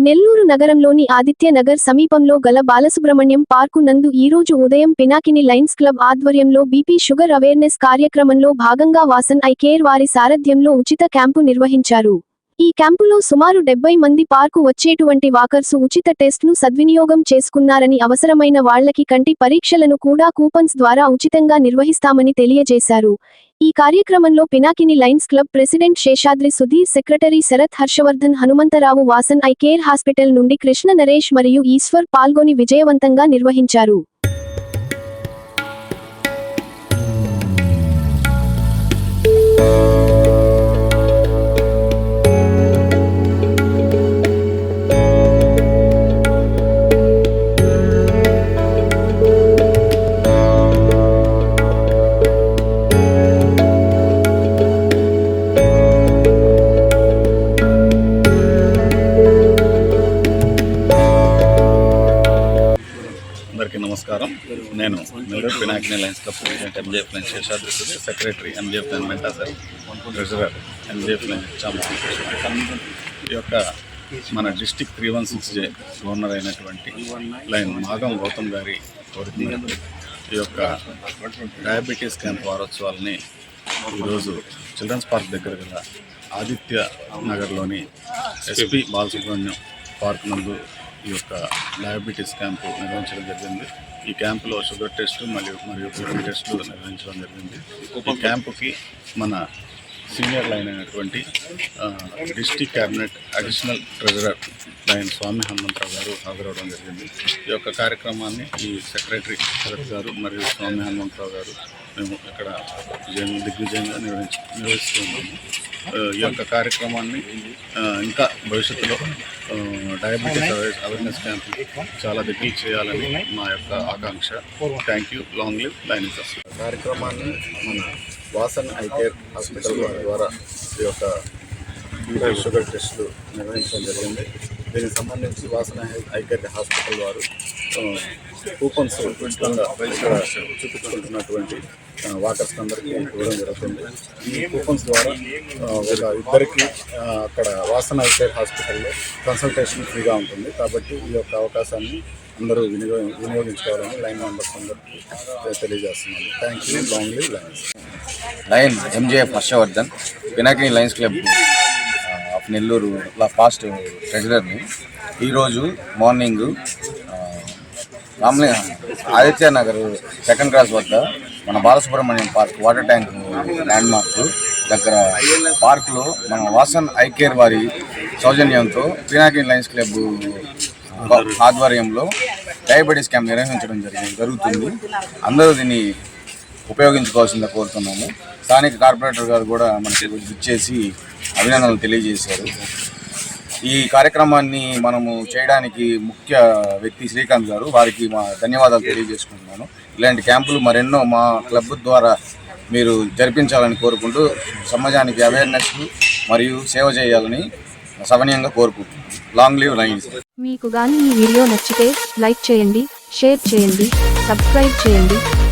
నెల్లూరు నగరంలోని ఆదిత్యనగర్ సమీపంలో గల బాలసుబ్రహ్మణ్యం పార్కు నందు ఈరోజు ఉదయం పినాకిని లైన్స్ క్లబ్ ఆధ్వర్యంలో బీపీ షుగర్ అవేర్నెస్ కార్యక్రమంలో భాగంగా వాసన్ ఐ కేర్ వారి సారథ్యంలో ఉచిత క్యాంపు నిర్వహించారు. ఈ క్యాంపులో సుమారు డెబ్బై మంది పార్కు వచ్చేటువంటి వాకర్సు ఉచిత టెస్ట్ను సద్వినియోగం చేసుకున్నారని అవసరమైన వాళ్ళకి కంటి పరీక్షలను కూడా కూపన్స్ ద్వారా ఉచితంగా నిర్వహిస్తామని తెలియజేశారు. ఈ కార్యక్రమంలో Pinakini lions club president Seshadri Sudhir secretary Sarath Harshavardhan Hanumantharao Vasan eye care hospital నుండి కృష్ణ నరేష్ మరియు ఈశ్వర్ పాల్గొని విజయవంతంగా నిర్వహించారు. అందరికీ నమస్కారం. నేను Nellore Pinakini lions club president MJF lions Seshadri secretary MJF lion Menta sir treasurer MJF lion Chama ఈ యొక్క మన district three one six J governor అయినటువంటి లైన్ మాగం గౌతమ్ గారి కోరిక ఈ యొక్క డయాబెటీస్ క్యాంప్ వారోత్సవాలని ఈరోజు చిల్డ్రన్స్ పార్క్ దగ్గర గల ఆదిత్య నగర్లోని ఎస్పీ బాలసుబ్రహ్మణ్యం పార్క్ నందు ఈ యొక్క డయాబెటీస్ క్యాంపు నిర్వహించడం జరిగింది. ఈ క్యాంపులో షుగర్ టెస్ట్ మరియు మరియు బ్లడ్ టెస్టులు నిర్వహించడం జరిగింది. ఈ క్యాంపుకి మన సీనియర్ లైన్ అయినటువంటి district cabinet additional treasurer lion Swami Hanumantharao garu హాజరవడం జరిగింది. ఈ యొక్క కార్యక్రమాన్ని ఈ సెక్రటరీ శరత్ గారు మరియు స్వామి హనుమంతరావు గారు మేము ఇక్కడ విజయం దిగ్విజయంగా నిర్వహించ నిర్వహిస్తున్నాము. ఈ యొక్క కార్యక్రమాన్ని ఇంకా భవిష్యత్తులో డయాబెటీస్ అవేర్- అవేర్నెస్ క్యాంప్ చాలా దగ్గర చేయాలని మా యొక్క ఆకాంక్ష. Thank you long live lions కార్యక్రమాన్ని మన వాసన్ ఐ కేర్ హాస్పిటల్ వారి ద్వారా ఈ యొక్క బీపీ షుగర్ టెస్టులు నిర్వహించడం జరిగింది. దీనికి సంబంధించి వాసన ఐ కేర్ హాస్పిటల్ వారు కూపన్స్ ఉచితంగా ఇక్కడ చూపించుకుంటున్నటువంటి వాకర్స్ అందరికీ ఇవ్వడం జరుగుతుంది. ఈ కూపన్స్ ద్వారా ఒక ఇద్దరికి అక్కడ వాసన ఐ కేర్ హాస్పిటల్లో కన్సల్టేషన్ ఫ్రీగా ఉంటుంది. కాబట్టి ఈ యొక్క అవకాశాన్ని అందరూ వినియోగ వినియోగించుకోవాలని లైన్ మెంబర్స్ అందరికీ తెలియజేస్తున్నాను. Thank you long live lion lions MJ MJF Harshavardhan Pinakini lions club Nellore law past ట్రెజరర్ని. ఈరోజు మార్నింగ్ ఆ, ఆదిత్య నగర్ సెకండ్ క్రాస్ వద్ద మన Balasubrahmanyam park water tank landmark దగ్గర పార్క్లో మన వాసన్ ఐ కేర్ వారి సౌజన్యంతో పినాకిన్ లయన్స్ క్లబ్ ఆధ్వర్యంలో డయాబెటీస్ క్యాంప్ నిర్వహించడం జరిగింది జరుగుతుంది. అందరూ దీన్ని ఉపయోగించుకోవాల్సిందిగా కోరుతున్నాము. స్థానిక కార్పొరేటర్ గారు కూడా మనకి ఇచ్చేసి అభినందనలు తెలియజేశారు. ఈ కార్యక్రమాన్ని మనము చేయడానికి ముఖ్య వ్యక్తి శ్రీకాంత్ గారు వారికి మా ధన్యవాదాలు తెలియజేసుకుంటున్నాను. ఇలాంటి క్యాంపులు మరెన్నో మా క్లబ్ ద్వారా మీరు జరిపించాలని కోరుకుంటూ సమాజానికి అవేర్నెస్ మరియు సేవ చేయాలని సవనీయంగా కోరుకుంటున్నాను. లాంగ్ లీవ్ లైన్స్ మీకు కానీ ఈ వీడియో నచ్చితే లైక్ చేయండి షేర్ చేయండి సబ్స్క్రైబ్ చేయండి.